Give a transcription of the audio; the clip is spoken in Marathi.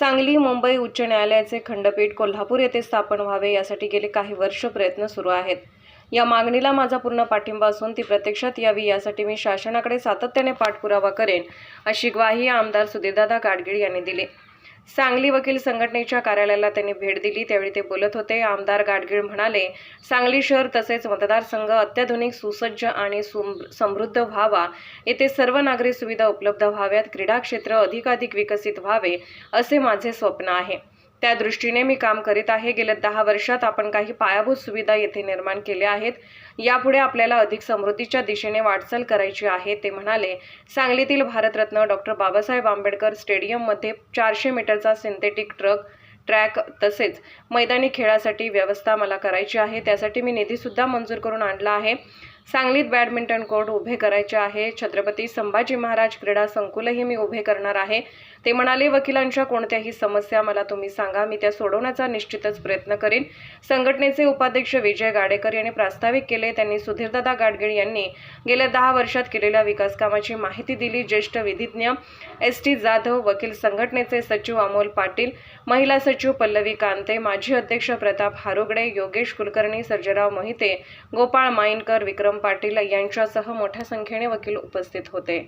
सांगली मुंबई उच्च न्यायालयाचे खंडपीठ कोल्हापूर येथे स्थापन व्हावे यासाठी गेले काही वर्ष प्रयत्न सुरू आहेत. या मागणीला माझा पूर्ण पाठिंबा असून ती प्रत्यक्षात यावी यासाठी मी शासनाकडे सातत्याने पाठपुरावा करेन अशी ग्वाही आमदार सुधीरदादा गाडगीळ यांनी दिली. सांगली वकील संघटनेच्या कार्यालयाला त्यांनी भेट दिली. त्यावेळी ते बोलत होते. आमदार गाडगीळ म्हणाले सांगली शहर तसेच मतदारसंघ अत्याधुनिक सुसज्ज आणि सुम- समृद्ध व्हावा. येथे सर्व नागरी सुविधा उपलब्ध व्हाव्यात. क्रीडा क्षेत्र अधिकाधिक विकसित व्हावे असे माझे स्वप्न आहे. त्या दृष्टीने मी काम करीत आहे. गेल्या दहा वर्षात आपण काही पायाभूत सुविधा येथे निर्माण केल्या आहेत. यापुढे आपल्याला अधिक समृद्धीच्या दिशेने वाटचाल करायची आहे ते म्हणाले. सांगलीतील भारतरत्न डॉक्टर बाबासाहेब आंबेडकर स्टेडियममध्ये चारशे मीटरचा सिंथेटिक ट्रक ट्रॅक तसेच मैदानी खेळासाठी व्यवस्था मला करायची आहे. त्यासाठी मी निधीसुद्धा मंजूर करून आणला आहे. सांगलीत बॅडमिंटन कोर्ट उभे करायचे आहे. छत्रपती संभाजी महाराज क्रीडा संकुलही मी उभे करणार आहे. ते म्हणाले वकिलांच्या कोणत्याही समस्या मला तुम्ही सांगा. मी त्या सोडवण्याचा निश्चितच प्रयत्न करीन. संघटनेचे उपाध्यक्ष विजय गाडेकर यांनी प्रास्ताविक केले. त्यांनी सुधीरदादा गाडगीळ यांनी गेल्या दहा वर्षात केलेल्या विकासकामाची माहिती दिली. ज्येष्ठ विधिज्ञ एस टी जाधव वकील संघटनेचे सचिव अमोल पाटील महिला सचिव पल्लवी कांते माजी अध्यक्ष प्रताप हारुगडे योगेश कुलकर्णी सर्जराव मोहिते गोपाळ माईनकर विक्रम पाटील यांच्यासह मोठ्या संख्येने वकील उपस्थित होते.